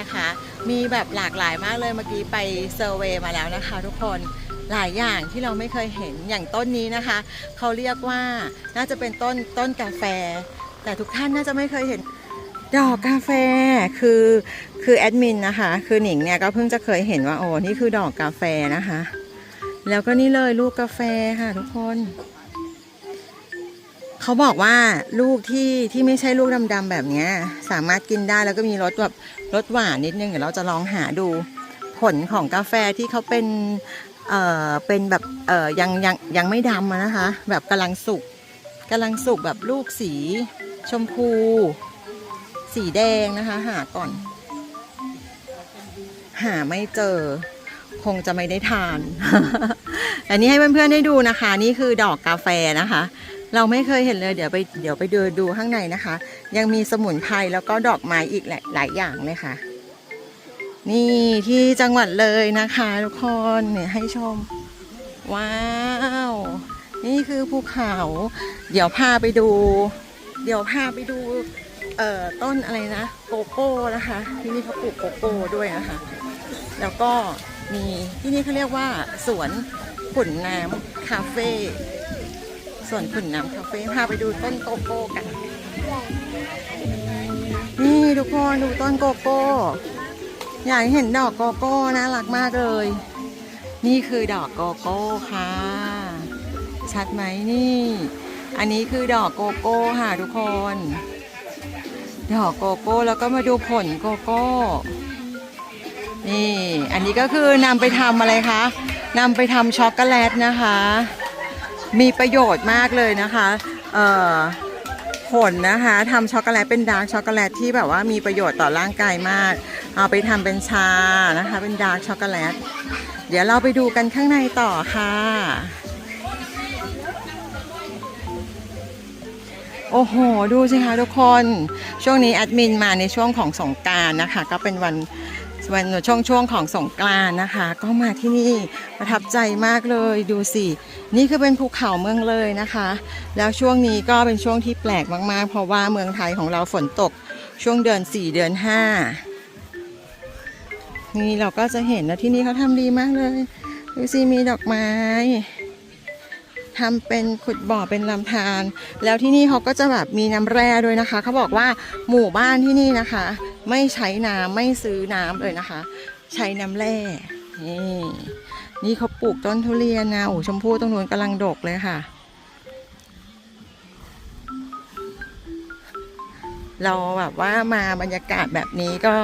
นะคะ มีแบบหลากหลายมากเลยเมื่อกี้ไปเซอร์เวย์มาแล้วนะคะ ทุกคนหลายอย่างที่เราไม่เคยเห็นอย่างต้นนี้นะคะ เขาเรียกว่าน่าจะเป็นต้นต้นกาแฟ แต่ทุกท่านน่าจะไม่เคยเห็นดอกกาแฟคือคือแอดมินนะคะ คือหนิงเนี่ยก็เพิ่งจะเคยเห็นว่าโอ้นี่คือดอกกาแฟนะคะ แล้วก็นี่เลยลูกกาแฟค่ะทุกคน เขาบอกว่าลูกที่ที่ไม่ใช่ลูกดำๆแบบนี้สามารถกินได้แล้วก็มีรสแบบรสหวานนิดนึงเดี๋ยวเราจะลองหาดูผลของกาแฟที่เขาเป็นเอ่อเป็นแบบเอ่อยังยังยังไม่ดำนะคะ แบบกำลังสุกกำลังสุกแบบลูกสี ชมพู สีแดงนะคะ หาก่อน หาไม่เจอ คงจะไม่ได้ทาน อันนี้ให้เพื่อนๆได้ดูนะคะ นี่คือดอกกาแฟนะคะ เราไม่เคยเห็นเลยเดี๋ยวไปเดี๋ยวไปเดินดูข้างในนะคะ ยังมีสมุนไพรแล้วก็ดอกไม้อีกหลายหลายอย่างเลยค่ะ นี่ที่จังหวัดเลยนะคะทุกคนเนี่ยให้ชม ว้าว นี่คือภูเขา เดี๋ยวพาไปดู เดี๋ยวพาไปดูเอ่อต้นอะไรนะโกโก้นะคะ ที่นี่เขาปลูกโกโก้ด้วยนะคะ แล้วก็มีที่นี่เขาเรียกว่าสวนขุนน้ำคาเฟ่ ส่วนขุนน้ำคาเฟ่พาไปดูต้นโกโก้กัน นี่ทุกคนดูต้นโกโก้อยากให้เห็นดอกโกโก้น่ารักมากเลย นี่คือดอกโกโก้ค่ะ ชัดไหมนี่ อันนี้คือดอกโกโก้ค่ะทุกคน ดอกโกโก้แล้วก็มาดูผลโกโก้ นี่ อันนี้ก็คือนำไปทำอะไรคะนำไปทำช็อกโกแลตนะคะ มีประโยชน์มากเลยนะคะผลนะคะทำช็อกโกแลตเป็นดาร์กช็อกโกแลตที่แบบว่ามีประโยชน์ต่อร่างกายมาก เอาไปทำเป็นชานะคะ เป็นดาร์กช็อกโกแลตเดี๋ยวเราไปดูกันข้างในต่อค่ะ โอ้โห ดูสิคะทุกคน ช่วงนี้แอดมินมาในช่วงของสงการนะคะ ก็เป็นวัน วันช่วงช่วงของสงกรานนะคะ ก็มาที่นี่ประทับใจมากเลยดูสิ นี่คือเป็นภูเขาเมืองเลยนะคะ แล้วช่วงนี้ก็เป็นช่วงที่แปลกมากๆ เพราะว่าเมืองไทยของเราฝนตกช่วงเดือน 4 เดือน 5 นี่เราก็จะเห็นนะที่นี่เขาทำดีมากเลย ดูสิมีดอกไม้ทำเป็นขุดบ่อเป็นลำธารแล้วที่นี่เขาก็จะแบบมีน้ำแร่ด้วยนะคะ เขาบอกว่าหมู่บ้านที่นี่นะคะ ไม่ใช้น้ำไม่ซื้อน้ำเลยนะคะ ใช้น้ำแร่นี่นี่เขาปลูกต้นทุเรียนนะโอ้ชมพู่ตรงนู้นกำลังดกเลยค่ะ เราแบบว่ามาบรรยากาศแบบนี้ก็